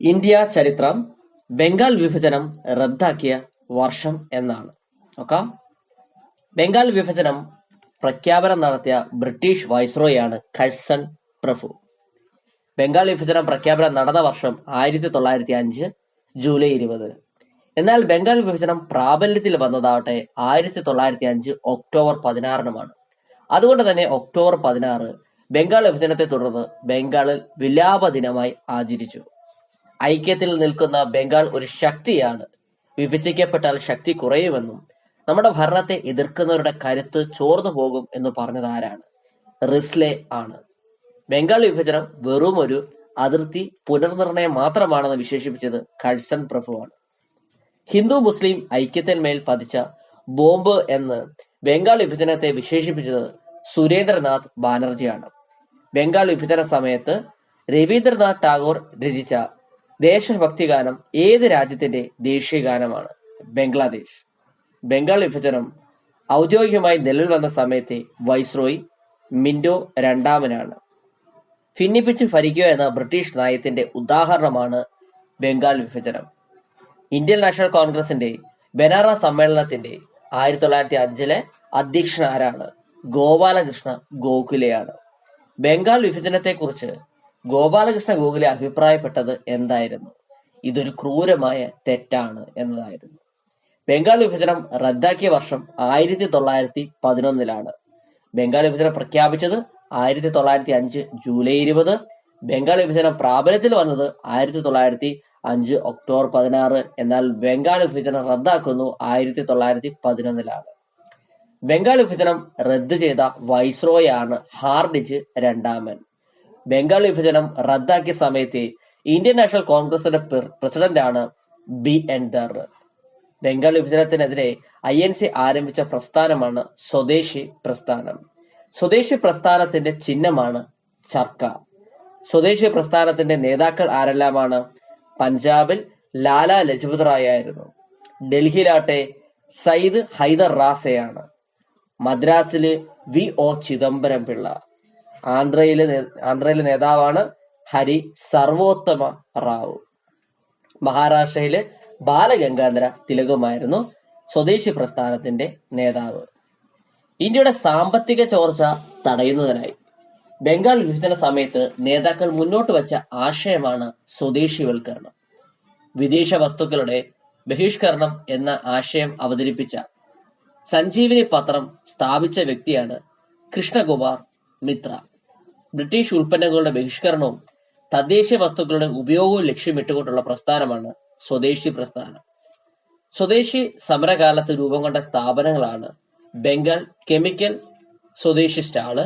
India ചരിത്രം ബംഗാൾ വിഭജനം റദ്ദാക്കിയ വർഷം എന്നാണ്. നോക്കാം. ബംഗാൾ വിഭജനം പ്രഖ്യാപനം നടത്തിയ ബ്രിട്ടീഷ് വൈസ്രോയാണ് കഴ്സൺ പ്രഭു. ബംഗാൾ വിഭജനം പ്രഖ്യാപനം നടന്ന വർഷം ആയിരത്തി തൊള്ളായിരത്തി അഞ്ച് ജൂലൈ ഇരുപത്. എന്നാൽ ബംഗാൾ വിഭജനം പ്രാബല്യത്തിൽ വന്നതാവട്ടെ ആയിരത്തി തൊള്ളായിരത്തി അഞ്ച് ഒക്ടോബർ പതിനാറിനുമാണ്. അതുകൊണ്ട് തന്നെ ഒക്ടോബർ പതിനാറ് ബംഗാൾ വിഭജനത്തെ തുടർന്ന് ബംഗാളിൽ വിലാപ ദിനമായി ആചരിച്ചു. ഐക്യത്തിൽ നിൽക്കുന്ന ബംഗാൾ ഒരു ശക്തിയാണ്. വിഭജിക്കപ്പെട്ടാൽ ശക്തി കുറയുമെന്നും നമ്മുടെ ഭരണത്തെ എതിർക്കുന്നവരുടെ കരുത്ത് ചോർന്നു പോകും എന്ന് പറഞ്ഞത് ആരാണ്? റിസ്ലെ ആണ്. ബംഗാൾ വിഭജനം വെറും ഒരു അതിർത്തി പുനർനിർണയം മാത്രമാണെന്ന് വിശേഷിപ്പിച്ചത് കഴ്സൺ പ്രഭുവാണ്. ഹിന്ദു മുസ്ലിം ഐക്യത്തിന്മേൽ പതിച്ച ബോംബ് എന്ന് ബംഗാൾ വിഭജനത്തെ വിശേഷിപ്പിച്ചത് സുരേന്ദ്രനാഥ് ബാനർജിയാണ്. ബംഗാൾ വിഭജന സമയത്ത് രവീന്ദ്രനാഥ് ടാഗോർ രചിച്ച ദേശഭക്തി ഗാനം ഏത് രാജ്യത്തിന്റെ ദേശീയ ഗാനമാണ് ബംഗ്ലാദേശ്. ബംഗാൾ വിഭജനം ഔദ്യോഗികമായി നിലവിൽ വന്ന സമയത്തെ വൈസ്രോയി മിൻഡോ രണ്ടാമനാണ്. ഭിന്നിപ്പിച്ച് ഭരിക്കുക എന്ന ബ്രിട്ടീഷ് നയത്തിന്റെ ഉദാഹരണമാണ് ബംഗാൾ വിഭജനം. ഇന്ത്യൻ നാഷണൽ കോൺഗ്രസിന്റെ ബനാറ സമ്മേളനത്തിന്റെ ആയിരത്തി തൊള്ളായിരത്തി അഞ്ചിലെ അധ്യക്ഷൻ ആരാണ്? ഗോപാലകൃഷ്ണ ഗോഖലെയാണ്. ബംഗാൾ വിഭജനത്തെക്കുറിച്ച് ഗോപാലകൃഷ്ണ ഗോഖലെ അഭിപ്രായപ്പെട്ടത് എന്തായിരുന്നു? ഇതൊരു ക്രൂരമായ തെറ്റാണ് എന്നതായിരുന്നു. ബംഗാൾ വിഭജനം റദ്ദാക്കിയ വർഷം ആയിരത്തി തൊള്ളായിരത്തി പതിനൊന്നിലാണ് ബംഗാൾ വിഭജനം പ്രഖ്യാപിച്ചത് ആയിരത്തി തൊള്ളായിരത്തി അഞ്ച് ജൂലൈ ഇരുപത്. ബംഗാൾ വിഭജനം പ്രാബല്യത്തിൽ വന്നത് ആയിരത്തി തൊള്ളായിരത്തി അഞ്ച് ഒക്ടോബർ പതിനാറ്. എന്നാൽ ബംഗാൾ വിഭജനം റദ്ദാക്കുന്നു ആയിരത്തി തൊള്ളായിരത്തി പതിനൊന്നിലാണ് ബംഗാൾ വിഭജനം റദ്ദ് ചെയ്ത വൈസ്രോയാണ് ഹാർഡിജ് രണ്ടാമൻ. ബംഗാൾ വിഭജനം റദ്ദാക്കിയ സമയത്തെ ഇന്ത്യൻ നാഷണൽ കോൺഗ്രസിന്റെ പ്രസിഡന്റ് ആണ് ബി. എൻ ദർ ബംഗാൾ വിഭജനത്തിനെതിരെ ഐ എൻ സി ആരംഭിച്ച പ്രസ്ഥാനമാണ് സ്വദേശി പ്രസ്ഥാനം. സ്വദേശി പ്രസ്ഥാനത്തിന്റെ ചിഹ്നമാണ് ചർക്ക. സ്വദേശി പ്രസ്ഥാനത്തിന്റെ നേതാക്കൾ ആരെല്ലാമാണ്? പഞ്ചാബിൽ ലാലാ ലജ്പത് റായ് ആയിരുന്നു. ഡൽഹിയിലാട്ടെ സയ്യിദ് ഹൈദർ റാസയാണ്. മദ്രാസിലെ വി ഒ ചിദംബരം പിള്ള ആന്ധ്രയിലെ ആന്ധ്രയിലെ നേതാവാണ് ഹരി സർവോത്തമ റാവു. മഹാരാഷ്ട്രയിലെ ബാലഗംഗാധര തിലകുമായിരുന്നു സ്വദേശി പ്രസ്ഥാനത്തിന്റെ നേതാവ്. ഇന്ത്യയുടെ സാമ്പത്തിക ചോർച്ച തടയുന്നതിനായി ബംഗാൾ വിഭജന സമയത്ത് നേതാക്കൾ മുന്നോട്ട് വച്ച ആശയമാണ് സ്വദേശിവൽക്കരണം. വിദേശ വസ്തുക്കളുടെ ബഹിഷ്കരണം എന്ന ആശയം അവതരിപ്പിച്ച സഞ്ജീവിനി പത്രം സ്ഥാപിച്ച വ്യക്തിയാണ് കൃഷ്ണകുമാർ മിത്ര. ബ്രിട്ടീഷ് ഉൽപ്പന്നങ്ങളുടെ ബഹിഷ്കരണവും തദ്ദേശീയ വസ്തുക്കളുടെ ഉപയോഗവും ലക്ഷ്യമിട്ടുകൊണ്ടുള്ള പ്രസ്ഥാനമാണ് സ്വദേശി പ്രസ്ഥാനം. സ്വദേശി സമരകാലത്ത് രൂപം കൊണ്ട സ്ഥാപനങ്ങളാണ് Bengal chemical Swadeshi stall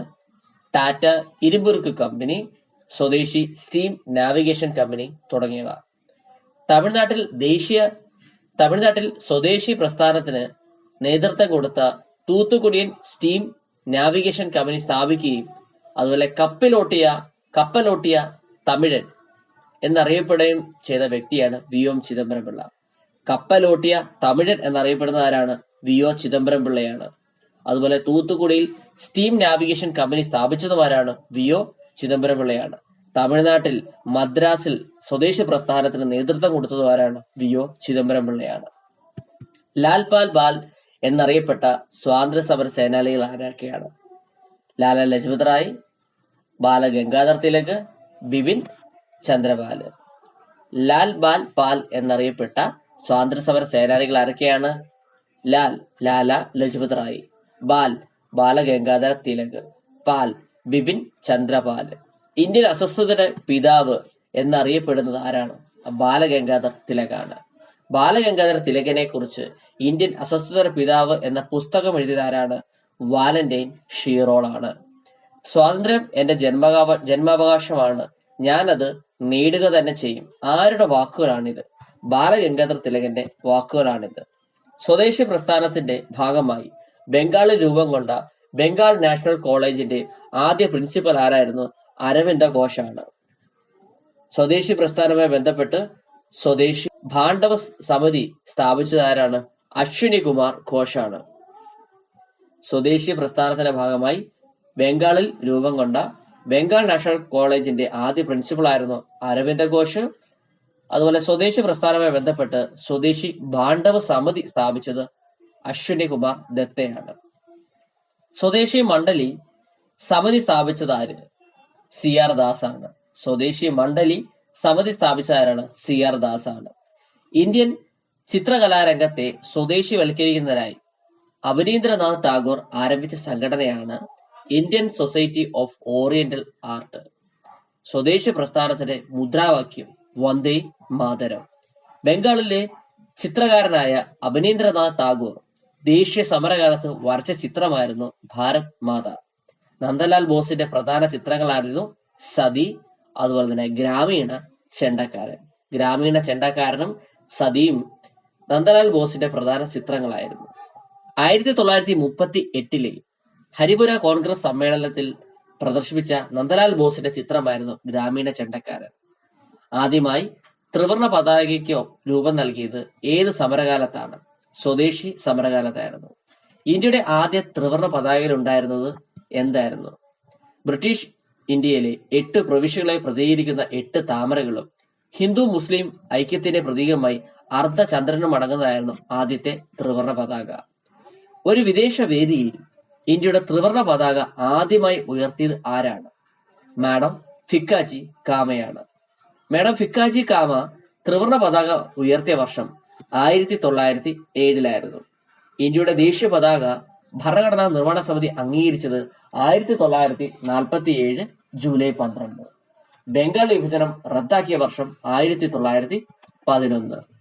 Tata ഇരുമ്പുരുക്ക് company Swadeshi steam navigation company തുടങ്ങിയവ. തമിഴ്നാട്ടിൽ ദേശീയ തമിഴ്നാട്ടിൽ സ്വദേശി പ്രസ്ഥാനത്തിന് നേതൃത്വം കൊടുത്ത തൂത്തുക്കുടിയൻ സ്റ്റീം നാവിഗേഷൻ കമ്പനി സ്ഥാപിക്കുകയും അതുപോലെ കപ്പലോട്ടിയ കപ്പലോട്ടിയ തമിഴൻ എന്നറിയപ്പെടുകയും ചെയ്ത വ്യക്തിയാണ് വി എം ചിദംബരം പിള്ള കപ്പലോട്ടിയ തമിഴൻ എന്നറിയപ്പെടുന്ന ആരാണ് വി ഒ ചിദംബരം പിള്ളയാണ് അതുപോലെ തൂത്തുക്കുടിയിൽ സ്റ്റീം നാവിഗേഷൻ കമ്പനി സ്ഥാപിച്ചതുമാരാണ് വി ഒ ചിദംബരം പിള്ളയാണ് തമിഴ്നാട്ടിൽ മദ്രാസിൽ സ്വദേശി പ്രസ്ഥാനത്തിന് നേതൃത്വം കൊടുത്തതുമാരാണ് വി ഒ ചിദംബരം പിള്ളയാണ് ലാൽപാൽ ബാൽ എന്നറിയപ്പെട്ട സ്വാതന്ത്ര്യ സമര സേനാനികൾ ആരൊക്കെയാണ്? ലാല ലജ്പത് റായ് ബാല ഗംഗാധർ തിലക് ബിപിൻ ചന്ദ്രപാൽ. ലാൽ ബാൽ പാൽ എന്നറിയപ്പെട്ട സ്വാതന്ത്ര്യ സമര സേനാനികൾ ആരൊക്കെയാണ്? ലാൽ ലാല ലജ്പത് റായ് ബാൽ ബാലഗംഗാധര തിലക് പാൽ ബിപിൻ ചന്ദ്രപാൽ. ഇന്ത്യൻ അസ്വസ്ഥതയുടെ പിതാവ് എന്നറിയപ്പെടുന്നത് ആരാണ്? ബാലഗംഗാധർ തിലകാണ്. ബാലഗംഗാധര തിലകനെ കുറിച്ച് ഇന്ത്യൻ അസ്വസ്ഥതയുടെ പിതാവ് എന്ന പുസ്തകം എഴുതിയതാരാണ്? വാലന്റൈൻ ഷീറോളാണ്. സ്വാതന്ത്ര്യം എന്റെ ജന്മകാവ ജന്മാവകാശമാണ്. ഞാനത് നേടുക തന്നെ ചെയ്യും. ആരുടെ വാക്കുകളാണിത്? ബാലഗംഗാധർ തിലകന്റെ വാക്കുകളാണിത്. സ്വദേശി പ്രസ്ഥാനത്തിന്റെ ഭാഗമായി ബംഗാളിൽ രൂപം കൊണ്ട ബംഗാൾ നാഷണൽ കോളേജിന്റെ ആദ്യ പ്രിൻസിപ്പൽ ആരായിരുന്നു? അരവിന്ദ ഘോഷാണ്. സ്വദേശി പ്രസ്ഥാനവുമായി ബന്ധപ്പെട്ട് സ്വദേശി ഭാണ്ഡവ സമിതി സ്ഥാപിച്ചത് ആരാണ് അശ്വിനി കുമാർ ഘോഷാണ്. സ്വദേശി പ്രസ്ഥാനത്തിന്റെ ഭാഗമായി ബംഗാളിൽ രൂപം കൊണ്ട ബംഗാൾ നാഷണൽ കോളേജിന്റെ ആദ്യ പ്രിൻസിപ്പൽ ആയിരുന്നു അരവിന്ദ ഘോഷ്. അതുപോലെ സ്വദേശി പ്രസ്ഥാനവുമായി ബന്ധപ്പെട്ട് സ്വദേശി ഭാണ്ഡവ സമിതി സ്ഥാപിച്ചത് അശ്വിനി കുമാർ ദത്തയാണ്. സ്വദേശി മണ്ഡലി സമിതി സ്ഥാപിച്ചത് ആര്? സി ആർ ദാസ് ആണ് സ്വദേശി മണ്ഡലി സമിതി സ്ഥാപിച്ച ആരാണ്? സി ആർ ദാസ് ആണ് ഇന്ത്യൻ ചിത്രകലാരംഗത്തെ സ്വദേശി സ്വദേശിവൽക്കരിക്കുന്നതിനായി അവനീന്ദ്രനാഥ് ടാഗോർ ആരംഭിച്ച സംഘടനയാണ് Indian society of oriental art. Swadeshi പ്രസ്ഥാനത്തിന്റെ മുദ്രാവാക്യം വന്ദേ മാതരം. ബംഗാളിലെ ചിത്രകാരനായ അഭിനീന്ദ്രനാഥ് ടാഗോർ ദേശീയ സമരകാലത്ത് വരച്ച ചിത്രമായിരുന്നു ഭാരത് മാത. നന്ദലാൽ ബോസിന്റെ പ്രധാന ചിത്രങ്ങളായിരുന്നു സതി അതുപോലെ തന്നെ ഗ്രാമീണ ചെണ്ടക്കാരൻ. ഗ്രാമീണ ചെണ്ടക്കാരനും സതിയും നന്ദലാൽ ബോസിന്റെ പ്രധാന ചിത്രങ്ങളായിരുന്നു. ആയിരത്തി തൊള്ളായിരത്തി മുപ്പത്തി എട്ടിലെ ഹരിപുര കോൺഗ്രസ് സമ്മേളനത്തിൽ പ്രദർശിപ്പിച്ച നന്ദലാൽ ബോസിന്റെ ചിത്രമായിരുന്നു ഗ്രാമീണ ചെണ്ടക്കാരൻ. ആദ്യമായി ത്രിവർണ പതാകയ്ക്ക് രൂപം നൽകിയത് ഏത് സമരകാലത്താണ്? സ്വദേശി സമരകാലത്തായിരുന്നു. ഇന്ത്യയുടെ ആദ്യ ത്രിവർണ പതാകയിൽ ഉണ്ടായിരുന്നത് എന്തായിരുന്നു? ബ്രിട്ടീഷ് ഇന്ത്യയിലെ എട്ട് പ്രവിശ്യകളെ പ്രതികരിക്കുന്ന എട്ട് താമരകളും ഹിന്ദു മുസ്ലിം ഐക്യത്തിന്റെ പ്രതീകമായി അർദ്ധചന്ദ്രനും അടങ്ങുന്നതായിരുന്നു ആദ്യത്തെ ത്രിവർണ പതാക ഒരു വിദേശ വേദിയിൽ ഇന്ത്യയുടെ ത്രിവർണ പതാക ആദ്യമായി ഉയർത്തിയത് ആരാണ്? മാഡം ഫിക്കാജി കാമയാണ്. മാഡം ഫിക്കാജി കാമ ത്രിവർണ പതാക ഉയർത്തിയ വർഷം ആയിരത്തി തൊള്ളായിരത്തി ഏഴിലായിരുന്നു ഇന്ത്യയുടെ ദേശീയ പതാക ഭരണഘടനാ നിർമ്മാണ സമിതി അംഗീകരിച്ചത് ആയിരത്തി തൊള്ളായിരത്തി നാൽപ്പത്തി ഏഴ് ജൂലൈ പന്ത്രണ്ട്. ബംഗാൾ വിഭജനം റദ്ദാക്കിയ വർഷം ആയിരത്തി തൊള്ളായിരത്തി പതിനൊന്ന്